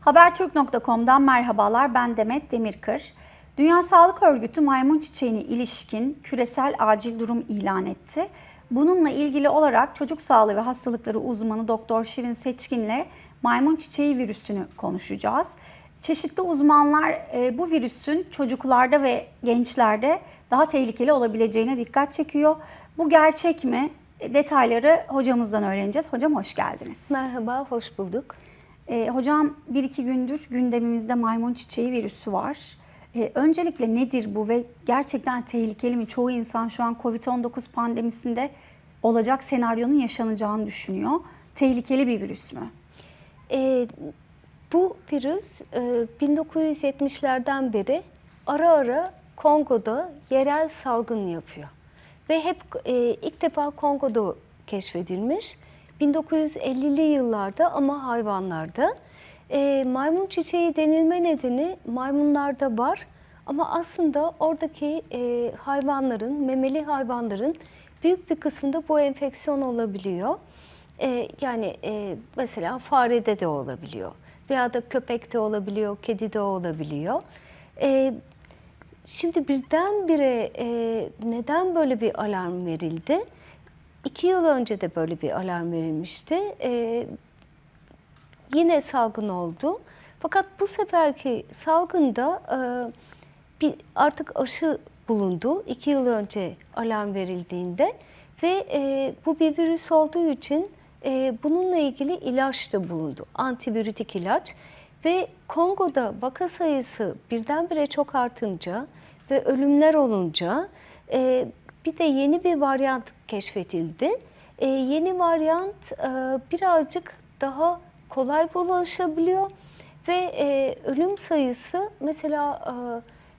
Habertürk.com'dan merhabalar ben Demet Demirkır. Dünya Sağlık Örgütü maymun çiçeğine ilişkin küresel acil durum ilan etti. Bununla ilgili olarak çocuk sağlığı ve hastalıkları uzmanı Doktor Şirin Seçkin'le maymun çiçeği virüsünü konuşacağız. Çeşitli uzmanlar e, bu virüsün çocuklarda ve gençlerde daha tehlikeli olabileceğine dikkat çekiyor. Bu gerçek mi? E, Detayları hocamızdan öğreneceğiz. Hocam hoş geldiniz. Merhaba, hoş bulduk. E, hocam bir iki gündür gündemimizde maymun çiçeği virüsü var. E, öncelikle nedir bu ve gerçekten tehlikeli mi? Çoğu insan şu an Covid-19 pandemisinde olacak senaryonun yaşanacağını düşünüyor. Tehlikeli bir virüs mü? Ee, bu virüs e, 1970'lerden beri ara ara Kongo'da yerel salgın yapıyor. Ve hep e, ilk defa Kongo'da keşfedilmiş. 1950'li yıllarda ama hayvanlarda. E, maymun çiçeği denilme nedeni maymunlarda var. Ama aslında oradaki e, hayvanların, memeli hayvanların büyük bir kısmında bu enfeksiyon olabiliyor. E, yani e, mesela farede de olabiliyor veya da köpekte olabiliyor, kedide olabiliyor. E, şimdi birdenbire e, neden böyle bir alarm verildi? İki yıl önce de böyle bir alarm verilmişti. E, yine salgın oldu. Fakat bu seferki salgında e, bir artık aşı bulundu. İki yıl önce alarm verildiğinde ve e, bu bir virüs olduğu için e, bununla ilgili ilaç da bulundu. Antivirütik ilaç ve Kongo'da vaka sayısı birdenbire çok artınca ve ölümler olunca e, bir de yeni bir varyant keşfedildi. E, yeni varyant e, birazcık daha kolay bulaşabiliyor ve e, ölüm sayısı mesela e,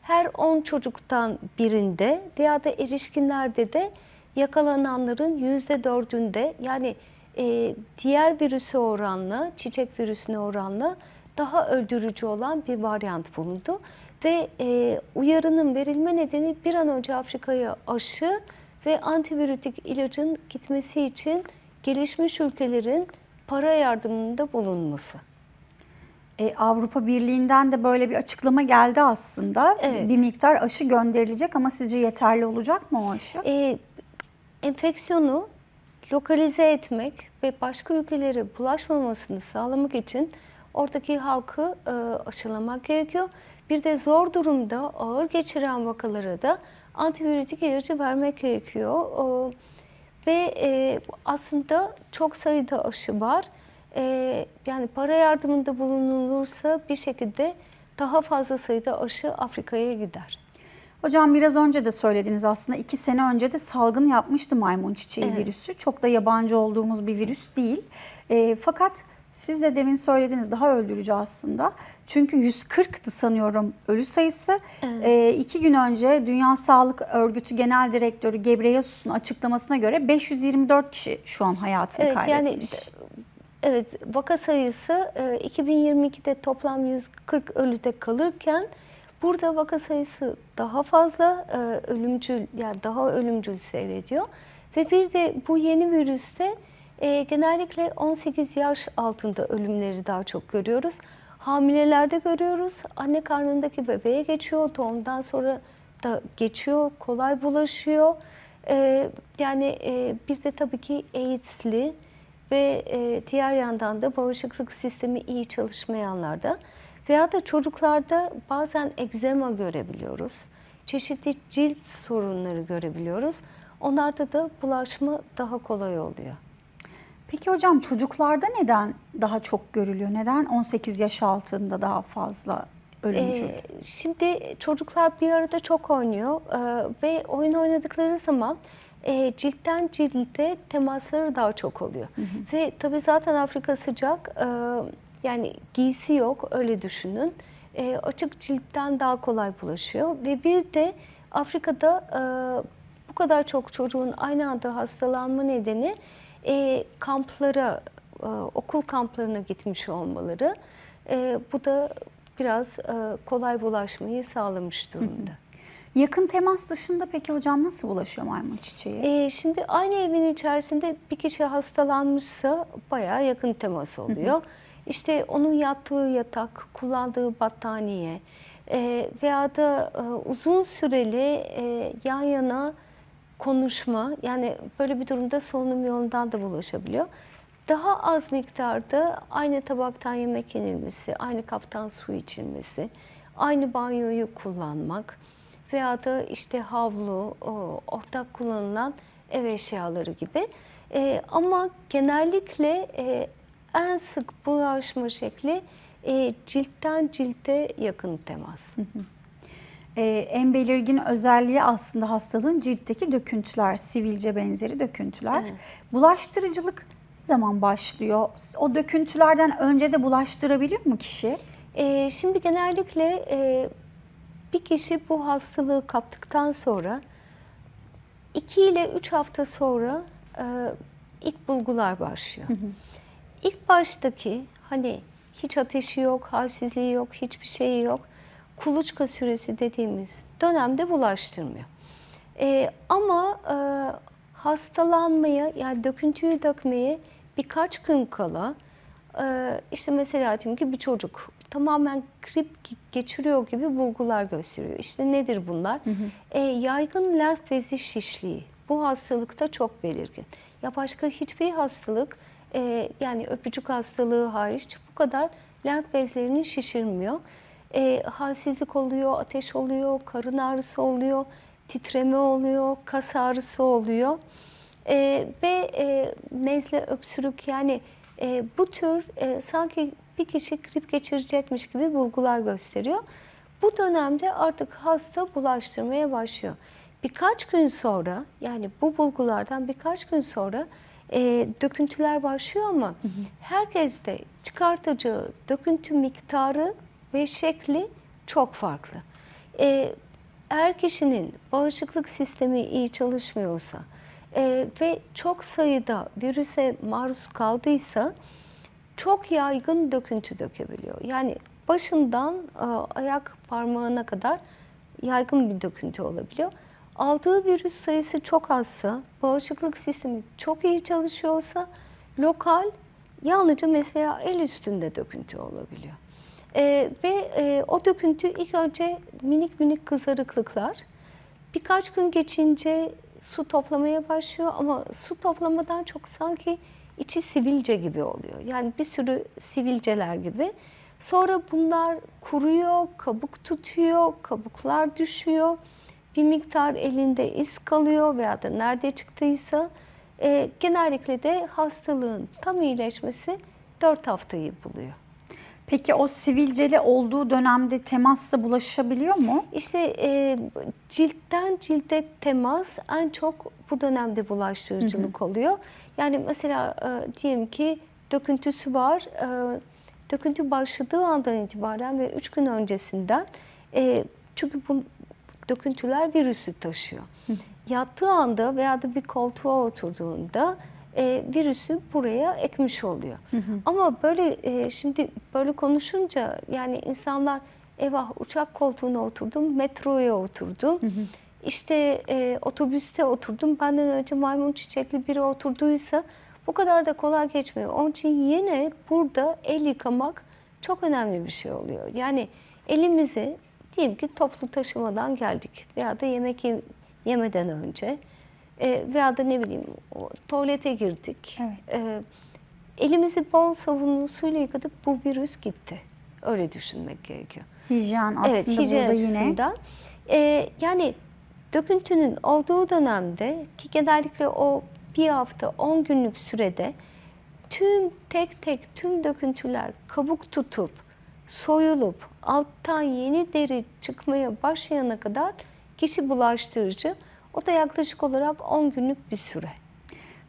her 10 çocuktan birinde veya da erişkinlerde de yakalananların yüzde dördünde yani e, diğer virüse oranla, çiçek virüsüne oranla daha öldürücü olan bir varyant bulundu. Ve e, uyarının verilme nedeni bir an önce Afrika'ya aşı ve antivirütik ilacın gitmesi için gelişmiş ülkelerin para yardımında bulunması. E, Avrupa Birliği'nden de böyle bir açıklama geldi aslında. Evet. Bir miktar aşı gönderilecek ama sizce yeterli olacak mı o aşı? E, enfeksiyonu lokalize etmek ve başka ülkelere bulaşmamasını sağlamak için oradaki halkı e, aşılamak gerekiyor. Bir de zor durumda ağır geçiren vakalara da antibiyotik ilacı vermek gerekiyor. E, ve e, aslında çok sayıda aşı var. E, yani para yardımında bulunulursa bir şekilde daha fazla sayıda aşı Afrika'ya gider. Hocam biraz önce de söylediniz aslında iki sene önce de salgın yapmıştı maymun çiçeği Evet. virüsü. Çok da yabancı olduğumuz bir virüs değil. E, fakat siz de demin söylediniz daha öldürücü aslında. Çünkü 140'tı sanıyorum ölü sayısı. Evet. E, iki gün önce Dünya Sağlık Örgütü Genel Direktörü Gebreyesus'un açıklamasına göre 524 kişi şu an hayatını Evet yani kaybetmiş. evet vaka sayısı e, 2022'de toplam 140 ölüde kalırken burada vaka sayısı daha fazla e, ölümcül yani daha ölümcül seyrediyor ve bir de bu yeni virüste e, genellikle 18 yaş altında ölümleri daha çok görüyoruz. Hamilelerde görüyoruz. Anne karnındaki bebeğe geçiyor. Doğumdan sonra da geçiyor. Kolay bulaşıyor. E, yani e, bir de tabii ki AIDS'li ve e, diğer yandan da bağışıklık sistemi iyi çalışmayanlarda veya da çocuklarda bazen egzema görebiliyoruz. Çeşitli cilt sorunları görebiliyoruz. Onlarda da bulaşma daha kolay oluyor. Peki hocam çocuklarda neden daha çok görülüyor? Neden 18 yaş altında daha fazla ölümcül? Ee, şimdi çocuklar bir arada çok oynuyor ee, ve oyun oynadıkları zaman e, ciltten cilte temasları daha çok oluyor. Ve tabii zaten Afrika sıcak, e, yani giysi yok öyle düşünün. E, açık ciltten daha kolay bulaşıyor ve bir de Afrika'da e, bu kadar çok çocuğun aynı anda hastalanma nedeni e, kamplara, e, okul kamplarına gitmiş olmaları. E, bu da biraz e, kolay bulaşmayı sağlamış durumda. Yakın temas dışında peki hocam nasıl bulaşıyor maymun çiçeği? E, şimdi aynı evin içerisinde bir kişi hastalanmışsa bayağı yakın temas oluyor. işte onun yattığı yatak, kullandığı battaniye e, veya da e, uzun süreli e, yan yana konuşma yani böyle bir durumda solunum yolundan da bulaşabiliyor. Daha az miktarda aynı tabaktan yemek yenilmesi, aynı kaptan su içilmesi, aynı banyoyu kullanmak veya da işte havlu, ortak kullanılan ev eşyaları gibi. E, ama genellikle e, en sık bulaşma şekli e, ciltten cilte yakın temas. Ee, en belirgin özelliği aslında hastalığın ciltteki döküntüler, sivilce benzeri döküntüler. Evet. Bulaştırıcılık ne zaman başlıyor? O döküntülerden önce de bulaştırabiliyor mu kişi? E, şimdi genellikle e, bir kişi bu hastalığı kaptıktan sonra 2 ile 3 hafta sonra e, ilk bulgular başlıyor. İlk baştaki hani hiç ateşi yok, halsizliği yok, hiçbir şeyi yok. Kuluçka süresi dediğimiz dönemde bulaştırmıyor. E, ama e, hastalanmaya yani döküntüyü dökmeye birkaç gün kala e, işte mesela diyelim ki bir çocuk tamamen grip ge- geçiriyor gibi bulgular gösteriyor. İşte nedir bunlar? E, yaygın lenf bezi şişliği. Bu hastalıkta çok belirgin. Ya başka hiçbir hastalık e, yani öpücük hastalığı hariç bu kadar lenf bezlerini şişirmiyor. E, halsizlik oluyor, ateş oluyor, karın ağrısı oluyor, titreme oluyor, kas ağrısı oluyor. E, ve e, nezle, öksürük yani e, bu tür e, sanki bir kişi grip geçirecekmiş gibi bulgular gösteriyor. Bu dönemde artık hasta bulaştırmaya başlıyor. Birkaç gün sonra yani bu bulgulardan birkaç gün sonra e, döküntüler başlıyor ama herkeste çıkartacağı döküntü miktarı ve şekli çok farklı. E, eğer kişinin bağışıklık sistemi iyi çalışmıyorsa e, ve çok sayıda virüse maruz kaldıysa çok yaygın döküntü dökebiliyor. Yani başından e, ayak parmağına kadar yaygın bir döküntü olabiliyor. Aldığı virüs sayısı çok azsa, bağışıklık sistemi çok iyi çalışıyorsa lokal yalnızca mesela el üstünde döküntü olabiliyor. E, ve e, o döküntü ilk önce minik minik kızarıklıklar. Birkaç gün geçince su toplamaya başlıyor ama su toplamadan çok sanki içi sivilce gibi oluyor. Yani bir sürü sivilceler gibi. Sonra bunlar kuruyor, kabuk tutuyor, kabuklar düşüyor. Bir miktar elinde iz kalıyor veya da nerede çıktıysa e, genellikle de hastalığın tam iyileşmesi 4 haftayı buluyor. Peki o sivilceli olduğu dönemde temasla bulaşabiliyor mu? İşte e, ciltten cilde temas en çok bu dönemde bulaştırıcılık oluyor. Yani mesela e, diyelim ki döküntüsü var. E, döküntü başladığı andan itibaren ve 3 gün öncesinden e, çünkü bu döküntüler virüsü taşıyor. Yattığı anda veya da bir koltuğa oturduğunda e, virüsü buraya ekmiş oluyor. Ama böyle e, şimdi böyle konuşunca yani insanlar eyvah uçak koltuğuna oturdum, metroya oturdum. işte e, otobüste oturdum. Benden önce maymun çiçekli biri oturduysa bu kadar da kolay geçmiyor. Onun için yine burada el yıkamak çok önemli bir şey oluyor. Yani elimizi diyelim ki toplu taşımadan geldik veya da yemek ye- yemeden önce e, veya da ne bileyim tuvalete girdik. Evet. E, elimizi bol sabunlu suyla yıkadık bu virüs gitti. Öyle düşünmek gerekiyor. Hijyen aslında evet, hijyen burada yine. açısından. E, yani döküntünün olduğu dönemde ki genellikle o bir hafta 10 günlük sürede tüm tek tek tüm döküntüler kabuk tutup soyulup alttan yeni deri çıkmaya başlayana kadar kişi bulaştırıcı. O da yaklaşık olarak 10 günlük bir süre.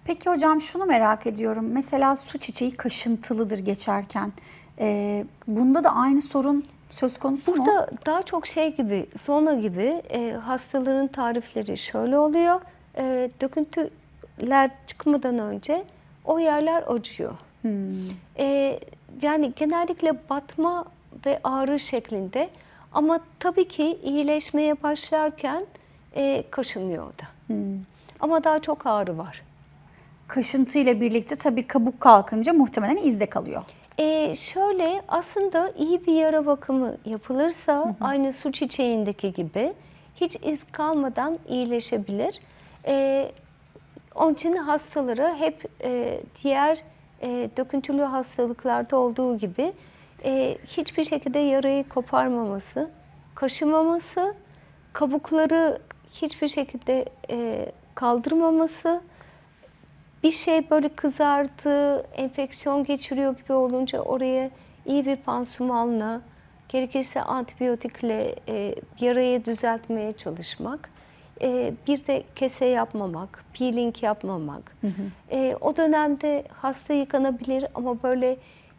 Peki hocam şunu merak ediyorum. Mesela su çiçeği kaşıntılıdır geçerken. Ee, bunda da aynı sorun söz konusu mu? Burada daha çok şey gibi, zona gibi e, hastaların tarifleri şöyle oluyor. E, döküntüler çıkmadan önce o yerler acıyor. Hmm. E, yani genellikle batma ve ağrı şeklinde ama tabii ki iyileşmeye başlarken e, kaşınıyor o da. Hmm. Ama daha çok ağrı var. Kaşıntı ile birlikte tabii kabuk kalkınca muhtemelen izde kalıyor. E, şöyle aslında iyi bir yara bakımı yapılırsa aynı su çiçeğindeki gibi hiç iz kalmadan iyileşebilir. E, onun için hastalara hep e, diğer e, döküntülü hastalıklarda olduğu gibi e, hiçbir şekilde yarayı koparmaması, kaşımaması, kabukları hiçbir şekilde e, kaldırmaması, bir şey böyle kızardı, enfeksiyon geçiriyor gibi olunca oraya iyi bir pansumanla, gerekirse antibiyotikle e, yarayı düzeltmeye çalışmak. E, bir de kese yapmamak, peeling yapmamak. E, o dönemde hasta yıkanabilir ama böyle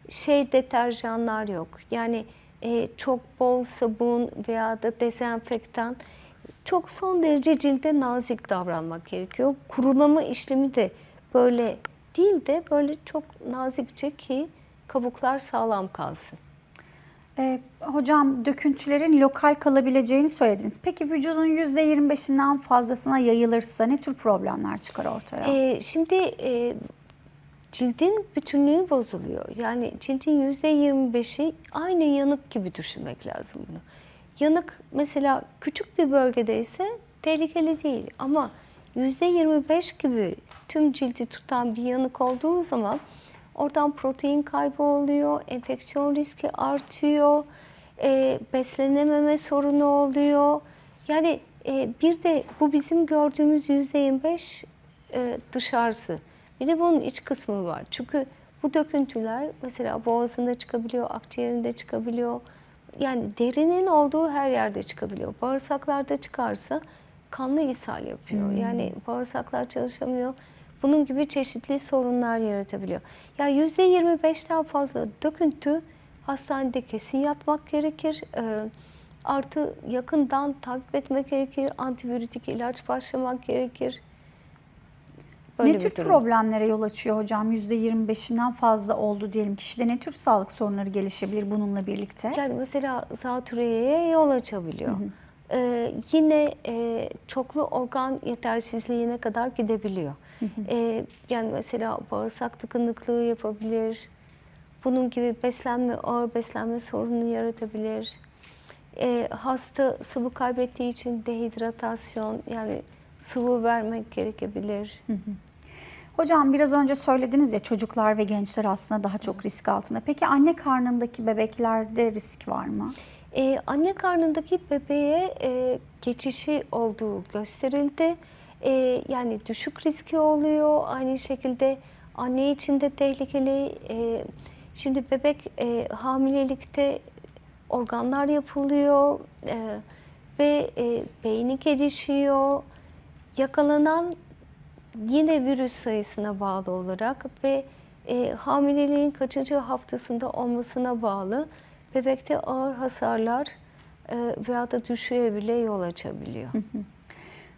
şey deterjanlar yok. Yani e, çok bol sabun veya da dezenfektan çok son derece cilde nazik davranmak gerekiyor. Kurulama işlemi de böyle değil de böyle çok nazikçe ki kabuklar sağlam kalsın. Ee, hocam döküntülerin lokal kalabileceğini söylediniz. Peki vücudun %25'inden fazlasına yayılırsa ne tür problemler çıkar ortaya? Ee, şimdi e, cildin bütünlüğü bozuluyor. Yani cildin yüzde 25'i aynı yanık gibi düşünmek lazım bunu. Yanık mesela küçük bir bölgedeyse tehlikeli değil ama yüzde 25 gibi tüm cildi tutan bir yanık olduğu zaman oradan protein kaybı oluyor, enfeksiyon riski artıyor, e, beslenememe sorunu oluyor. Yani e, bir de bu bizim gördüğümüz yüzde 25 e, dışarısı. Bir de bunun iç kısmı var. Çünkü bu döküntüler mesela boğazında çıkabiliyor, akciğerinde çıkabiliyor. Yani derinin olduğu her yerde çıkabiliyor. Bağırsaklarda çıkarsa kanlı ishal yapıyor. Yani bağırsaklar çalışamıyor. Bunun gibi çeşitli sorunlar yaratabiliyor. Ya yüzde 25'ten fazla döküntü hastanede kesin yatmak gerekir. Ee, artı yakından takip etmek gerekir. Antibiyotik ilaç başlamak gerekir. Böyle ne tür durum. problemlere yol açıyor hocam? %25'inden fazla oldu diyelim. Kişide ne tür sağlık sorunları gelişebilir bununla birlikte? Yani mesela zatürreye yol açabiliyor. Ee, yine e, çoklu organ yetersizliğine kadar gidebiliyor. Ee, yani mesela bağırsak tıkanıklığı yapabilir. Bunun gibi beslenme, ağır beslenme sorunu yaratabilir. Ee, hasta sıvı kaybettiği için dehidratasyon yani sıvı vermek gerekebilir. Hocam biraz önce söylediniz ya çocuklar ve gençler aslında daha çok risk altında. Peki anne karnındaki bebeklerde risk var mı? Ee, anne karnındaki bebeğe e, geçişi olduğu gösterildi. Ee, yani düşük riski oluyor. Aynı şekilde anne için de tehlikeli. Ee, şimdi bebek e, hamilelikte organlar yapılıyor e, ve e, beyni gelişiyor. Yakalanan yine virüs sayısına bağlı olarak ve e, hamileliğin kaçıncı haftasında olmasına bağlı bebekte ağır hasarlar e, veya da düşüğe bile yol açabiliyor.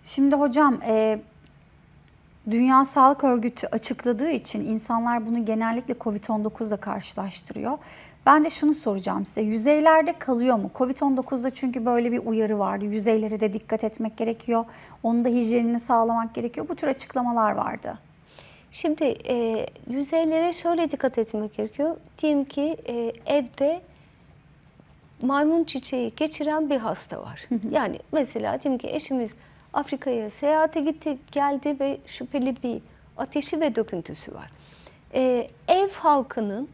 Şimdi hocam e, Dünya Sağlık Örgütü açıkladığı için insanlar bunu genellikle Covid-19 ile karşılaştırıyor. Ben de şunu soracağım size. Yüzeylerde kalıyor mu? Covid-19'da çünkü böyle bir uyarı vardı. Yüzeylere de dikkat etmek gerekiyor. Onun da hijyenini sağlamak gerekiyor. Bu tür açıklamalar vardı. Şimdi e, yüzeylere şöyle dikkat etmek gerekiyor. Diyelim ki e, evde maymun çiçeği geçiren bir hasta var. Yani mesela diyelim ki eşimiz Afrika'ya seyahate gitti, geldi ve şüpheli bir ateşi ve döküntüsü var. E, ev halkının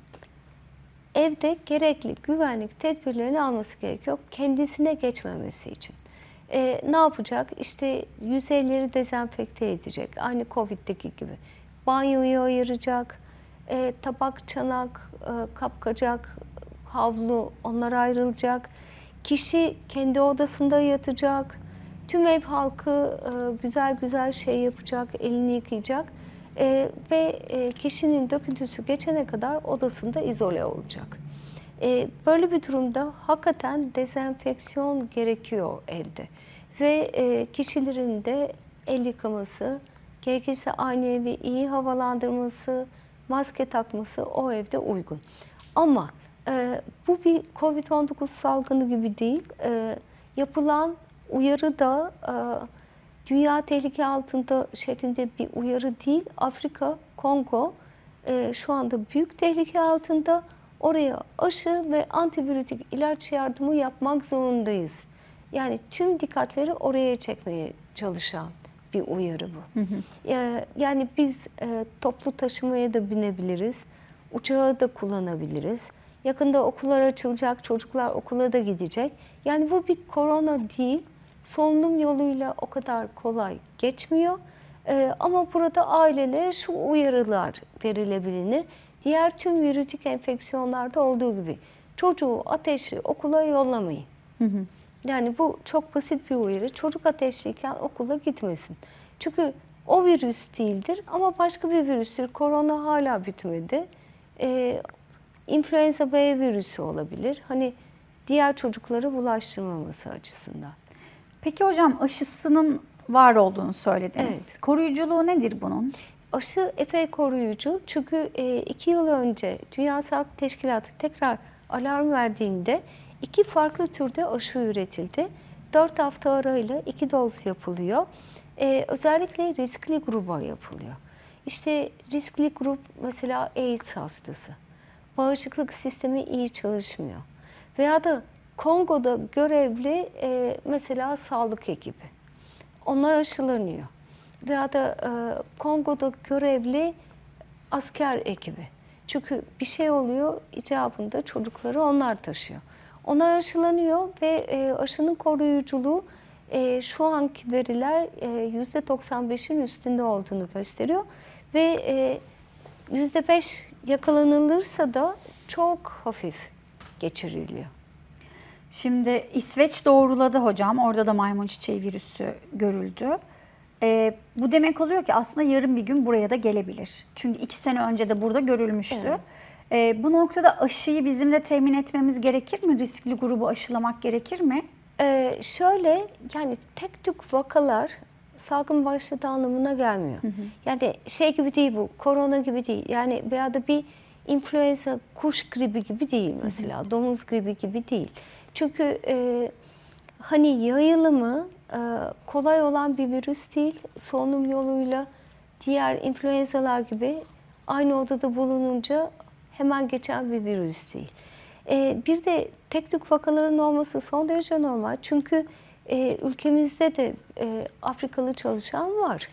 evde gerekli güvenlik tedbirlerini alması gerekiyor kendisine geçmemesi için. E, ne yapacak? İşte yüzeyleri dezenfekte edecek. Aynı Covid'deki gibi. Banyoyu ayıracak. E, tabak, çanak, e, kapkacak, havlu onlar ayrılacak. Kişi kendi odasında yatacak. Tüm ev halkı e, güzel güzel şey yapacak, elini yıkayacak. E, ve e, kişinin döküntüsü geçene kadar odasında izole olacak. E, böyle bir durumda hakikaten dezenfeksiyon gerekiyor evde. Ve e, kişilerin de el yıkaması, gerekirse aynı evi iyi havalandırması, maske takması o evde uygun. Ama e, bu bir COVID-19 salgını gibi değil. E, yapılan uyarı da e, dünya tehlike altında şeklinde bir uyarı değil. Afrika, Kongo e, şu anda büyük tehlike altında. oraya aşı ve antibiyotik ilaç yardımı yapmak zorundayız. Yani tüm dikkatleri oraya çekmeye çalışan bir uyarı bu. Ya- Yani biz e, toplu taşımaya da binebiliriz, uçağı da kullanabiliriz. Yakında okullar açılacak, çocuklar okula da gidecek. Yani bu bir korona değil, solunum yoluyla o kadar kolay geçmiyor. E, ama burada ailelere şu uyarılar verilebilir. Diğer tüm virütik enfeksiyonlarda olduğu gibi çocuğu ateşli okula yollamayın. Yani bu çok basit bir uyarı. Çocuk ateşliyken okula gitmesin. Çünkü o virüs değildir ama başka bir virüstür. Korona hala bitmedi. Ee, influenza B virüsü olabilir. Hani diğer çocukları bulaştırmaması açısından. Peki hocam aşısının var olduğunu söylediniz. Evet. Koruyuculuğu nedir bunun? Aşı epey koruyucu çünkü e, iki yıl önce Dünya Sağlık Teşkilatı tekrar alarm verdiğinde iki farklı türde aşı üretildi. Dört hafta arayla iki doz yapılıyor. E, özellikle riskli gruba yapılıyor. İşte riskli grup mesela AIDS hastası. Bağışıklık sistemi iyi çalışmıyor. Veya da Kongo'da görevli e, mesela sağlık ekibi. Onlar aşılanıyor. Veya da e, Kongo'da görevli asker ekibi. Çünkü bir şey oluyor icabında çocukları onlar taşıyor. Onlar aşılanıyor ve e, aşının koruyuculuğu e, şu anki veriler e, %95'in üstünde olduğunu gösteriyor. Ve e, %5 yakalanılırsa da çok hafif geçiriliyor. Şimdi İsveç doğruladı hocam. Orada da maymun çiçeği virüsü görüldü. Ee, bu demek oluyor ki aslında yarın bir gün buraya da gelebilir. Çünkü iki sene önce de burada görülmüştü. Evet. Ee, bu noktada aşıyı bizim de temin etmemiz gerekir mi? Riskli grubu aşılamak gerekir mi? Ee, şöyle yani tek tük vakalar salgın başladığı anlamına gelmiyor. Yani şey gibi değil bu, korona gibi değil. Yani veya da bir influenza, kuş gribi gibi değil mesela, domuz gribi gibi değil. Çünkü e, hani yayılımı e, kolay olan bir virüs değil. Solunum yoluyla diğer influenzalar gibi aynı odada bulununca hemen geçen bir virüs değil. E, bir de tek tük vakaların olması son derece normal. Çünkü e, ülkemizde de e, Afrikalı çalışan var.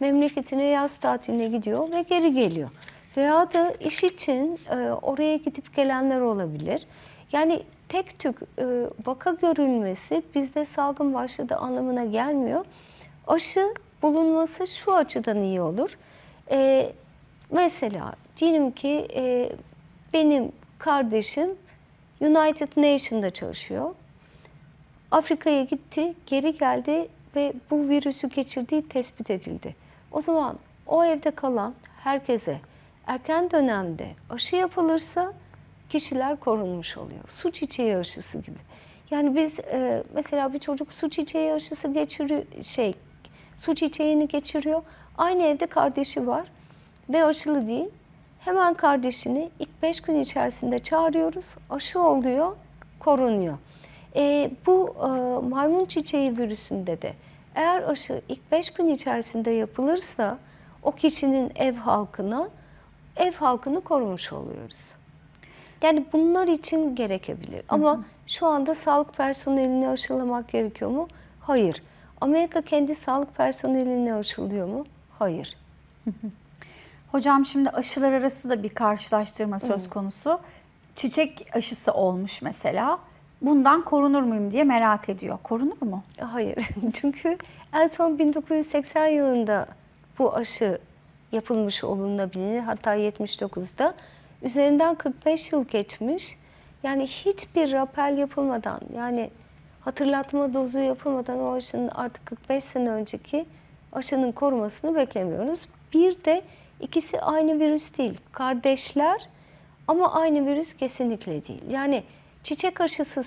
Memleketine yaz tatiline gidiyor ve geri geliyor. Veya da iş için e, oraya gidip gelenler olabilir. Yani tek tük e, vaka görülmesi bizde salgın başladı anlamına gelmiyor. Aşı bulunması şu açıdan iyi olur. E, mesela diyelim ki e, benim kardeşim United Nation'da çalışıyor. Afrika'ya gitti, geri geldi ve bu virüsü geçirdiği tespit edildi. O zaman o evde kalan herkese erken dönemde aşı yapılırsa kişiler korunmuş oluyor. Su çiçeği aşısı gibi. Yani biz e, mesela bir çocuk su çiçeği aşısı geçiriyor, şey su çiçeğini geçiriyor. Aynı evde kardeşi var ve aşılı değil. Hemen kardeşini ilk beş gün içerisinde çağırıyoruz. Aşı oluyor, korunuyor. E, bu e, maymun çiçeği virüsünde de eğer aşı ilk beş gün içerisinde yapılırsa o kişinin ev halkına ev halkını korumuş oluyoruz. Yani bunlar için gerekebilir. Ama şu anda sağlık personelini aşılamak gerekiyor mu? Hayır. Amerika kendi sağlık personelini aşılıyor mu? Hayır. Hocam şimdi aşılar arası da bir karşılaştırma söz konusu. Çiçek aşısı olmuş mesela. Bundan korunur muyum diye merak ediyor. Korunur mu? Hayır. Çünkü en son 1980 yılında bu aşı yapılmış olunabilir. Hatta 79'da. Üzerinden 45 yıl geçmiş. Yani hiçbir rapel yapılmadan yani hatırlatma dozu yapılmadan o aşının artık 45 sene önceki aşının korumasını beklemiyoruz. Bir de ikisi aynı virüs değil. Kardeşler ama aynı virüs kesinlikle değil. Yani çiçek aşısı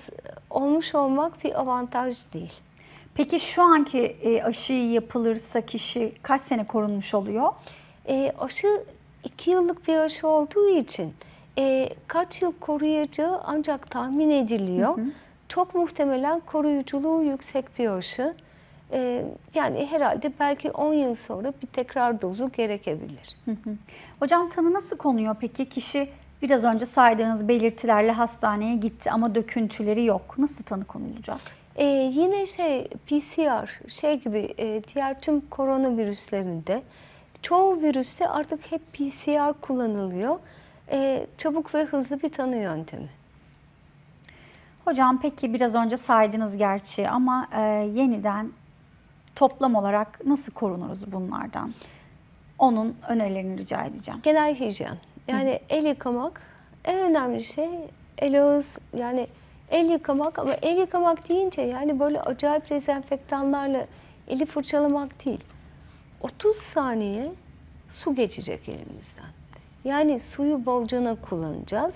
olmuş olmak bir avantaj değil. Peki şu anki e, aşı yapılırsa kişi kaç sene korunmuş oluyor? E, aşı iki yıllık bir aşı olduğu için e, kaç yıl koruyacağı ancak tahmin ediliyor. Çok muhtemelen koruyuculuğu yüksek bir aşı. E, yani herhalde belki 10 yıl sonra bir tekrar dozu gerekebilir. Hocam tanı nasıl konuyor peki? Kişi Biraz önce saydığınız belirtilerle hastaneye gitti ama döküntüleri yok. Nasıl tanı konulacak? Ee, yine şey PCR şey gibi e, diğer tüm koronavirüslerinde çoğu virüste artık hep PCR kullanılıyor. Ee, çabuk ve hızlı bir tanı yöntemi. Hocam peki biraz önce saydınız gerçi ama e, yeniden toplam olarak nasıl korunuruz bunlardan? Onun önerilerini rica edeceğim. Genel hijyen. Yani el yıkamak en önemli şey el ağız yani el yıkamak ama el yıkamak deyince yani böyle acayip dezenfektanlarla eli fırçalamak değil. 30 saniye su geçecek elimizden. Yani suyu bolcana kullanacağız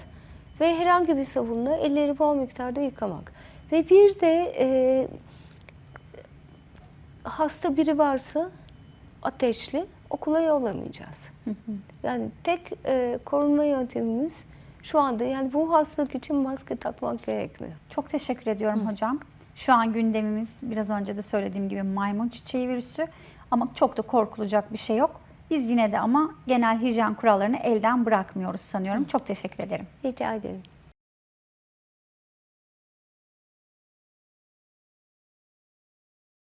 ve herhangi bir sabunla elleri bol miktarda yıkamak. Ve bir de e, hasta biri varsa ateşli okula yollamayacağız. Yani tek e, korunma yöntemimiz şu anda yani bu hastalık için maske takmak gerekmiyor. Çok teşekkür ediyorum hocam. Şu an gündemimiz biraz önce de söylediğim gibi maymun çiçeği virüsü ama çok da korkulacak bir şey yok. Biz yine de ama genel hijyen kurallarını elden bırakmıyoruz sanıyorum. Çok teşekkür ederim. Rica ederim.